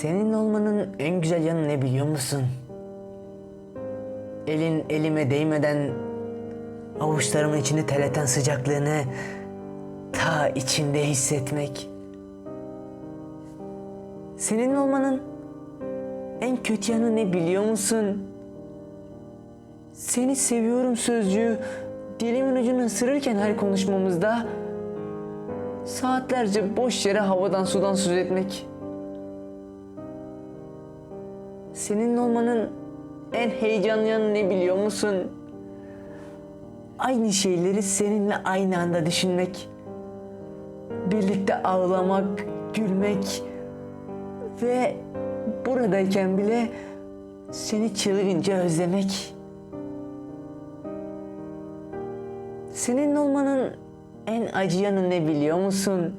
Senin olmanın en güzel yanı ne biliyor musun? Elin elime değmeden avuçlarımın içini terleten sıcaklığını ta içinde hissetmek. Senin olmanın en kötü yanı ne biliyor musun? Seni seviyorum sözcüğü dilimin ucunu ısırırken her konuşmamızda saatlerce boş yere havadan sudan söz etmek. Senin olmanın en heyecanlı yanı ne biliyor musun? Aynı şeyleri seninle aynı anda düşünmek. Birlikte ağlamak, gülmek ve buradayken bile seni çılgınca özlemek. Senin olmanın en acı yanı ne biliyor musun?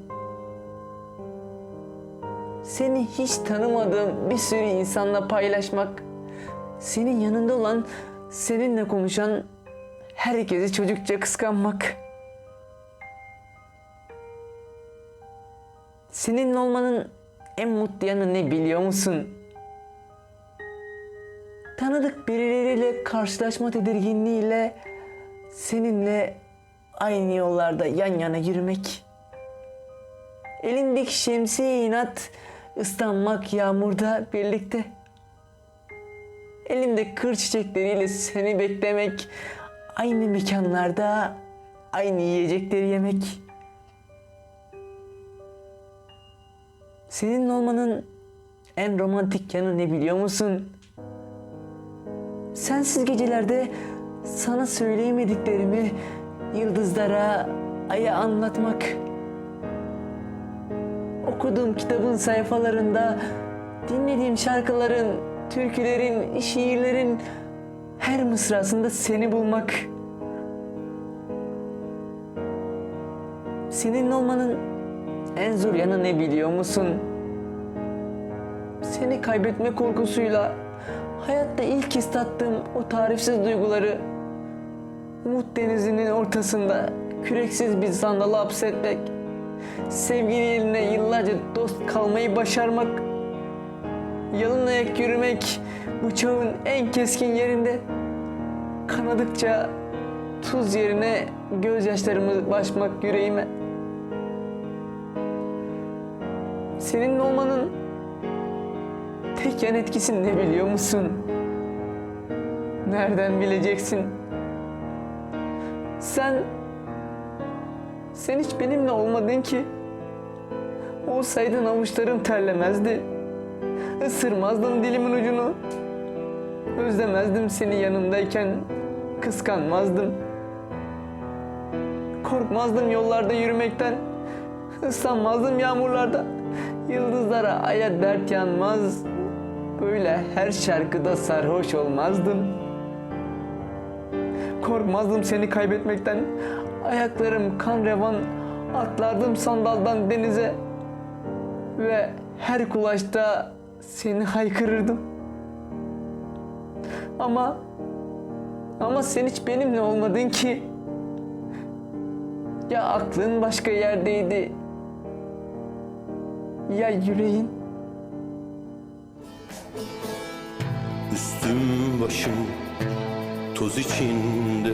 Seni hiç tanımadığım bir sürü insanla paylaşmak, senin yanında olan, seninle konuşan herkesi çocukça kıskanmak. Senin olmanın en mutlu yanı ne biliyor musun? Tanıdık birileriyle karşılaşma tedirginliğiyle seninle aynı yollarda yan yana yürümek. Elindeki şemsiye inat ıslanmak yağmurda birlikte. Elinde kır çiçekleriyle seni beklemek, aynı mekanlarda aynı yiyecekleri yemek. Senin olmanın en romantik yanı ne biliyor musun? Sensiz gecelerde sana söyleyemediklerimi yıldızlara, aya anlatmak. Okuduğum kitabın sayfalarında dinlediğim şarkıların, türkülerin, şiirlerin her mısrasında seni bulmak. Senin olmanın en zor yanı ne biliyor musun? Seni kaybetme korkusuyla hayatta ilk kez tattığım o tarifsiz duyguları umut denizinin ortasında küreksiz bir sandala hapsetmek, sevgili eline yıllarca dost kalmayı başarmak, yalın ayak yürümek bu çağın en keskin yerinde kanadıkça tuz yerine gözyaşlarımı başmak yüreğime. Senin olmanın tek yan etkisi ne biliyor musun? Nereden bileceksin? Sen sen hiç benimle olmadın ki. Olsaydın avuçlarım terlemezdi. Isırmazdım dilimin ucunu. Özlemezdim seni yanımdayken. Kıskanmazdım. Korkmazdım yollarda yürümekten. Islanmazdım yağmurlarda. Yıldızlara aya dert yanmaz. Böyle her şarkıda sarhoş olmazdım. Korkmazdım seni kaybetmekten. Ayaklarım kan revan, atlardım sandaldan denize. Ve her kulaşta seni haykırırdım. Ama ama sen hiç benimle olmadın ki. Ya aklın başka yerdeydi. Ya yüreğin. Üstüm başım toz içinde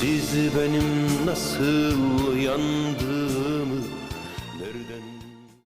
siz benim nasıl yandığımı nereden